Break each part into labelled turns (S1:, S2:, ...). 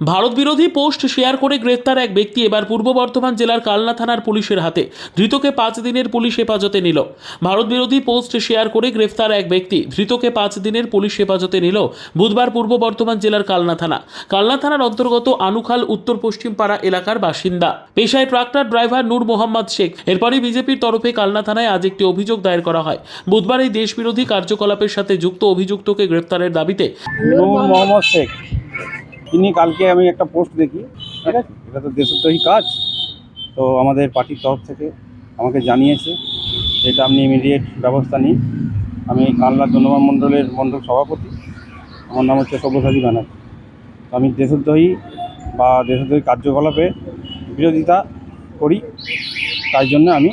S1: ভারত বিরোধী post share করে গ্রেফতার এক ব্যক্তি এবার পূর্ব বর্ধমান জেলার কালনা থানার পুলিশের হাতে। ধৃতকে পাঁচ দিনের পুলিশ হেফাজতে নিল। ভারত বিরোধী পোস্ট শেয়ার করে গ্রেফতার এক ব্যক্তি। ধৃতকে পাঁচ দিনের পুলিশ হেফাজতে নিল বুধবার পূর্ব বর্ধমান জেলার কালনা থানা। কালনা থানার অন্তর্গত আনুখাল উত্তর পশ্চিম পাড়া এলাকার বাসিন্দা। পেশায় ট্রাক্টর ড্রাইভার নূর মোহাম্মদ শেখ। এরপরই বিজেপির তরফে কালনা থানায় আজ একটি অভিযোগ দায়ের করা হয়। বুধবার এই দেশবিরোধী কার্যকলাপের সাথে যুক্ত অভিযুক্তকে গ্রেফতারের দাবিতে
S2: নূর মোহাম্মদ শেখ। তিনি কালকে আমি একটা পোস্ট দেখি, ঠিক আছে? এটা তো দেশদ্রোহী কাজ। তো আমাদের পার্টির তরফ থেকে আমাকে জানিয়েছে এটা আপনি ইমিডিয়েট ব্যবস্থা নিন। আমি কানলা ধন্যবাদ মণ্ডলের মণ্ডল সভাপতি। আমার নাম হচ্ছে সব্যসাচী ব্যানার্জি। তো আমি দেশদ্রোহী বা দেশদ্রোহী কার্যকলাপে বিরোধিতা করি, তাই জন্য আমি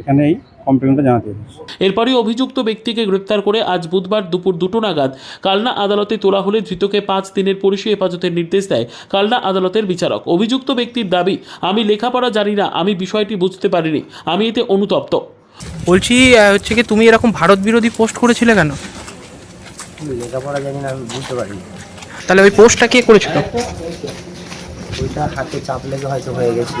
S2: এখানে এই কমপ্লেনটা জানাতে এসেছি
S1: এরপরই অভিযুক্ত ব্যক্তিকে গ্রেপ্তার করে আজ বুধবার দুপুর দুটো নাগাদ কালনা আদালতে তোলা হলে ধৃতকে পাঁচ দিনের পুলিশি হেফাজতের নির্দেশ দেয় কালনা আদালতের বিচারক। অভিযুক্ত ব্যক্তির দাবি আমি লেখাপড়া জানি না আমি বিষয়টি বুঝতে পারিনি আমি এতে অনুতপ্ত।
S3: বলছি হচ্ছে কি তুমি এরকম ভারত বিরোধী পোস্ট করেছিলে কেন?
S4: লেখাপড়া জানি না আমি বুঝতে পারিনি।
S3: তাহলে ওই পোস্টটা কে করেছিল?
S4: ওইটা হাতে চাপ লেগে হয়তো হয়ে গেছে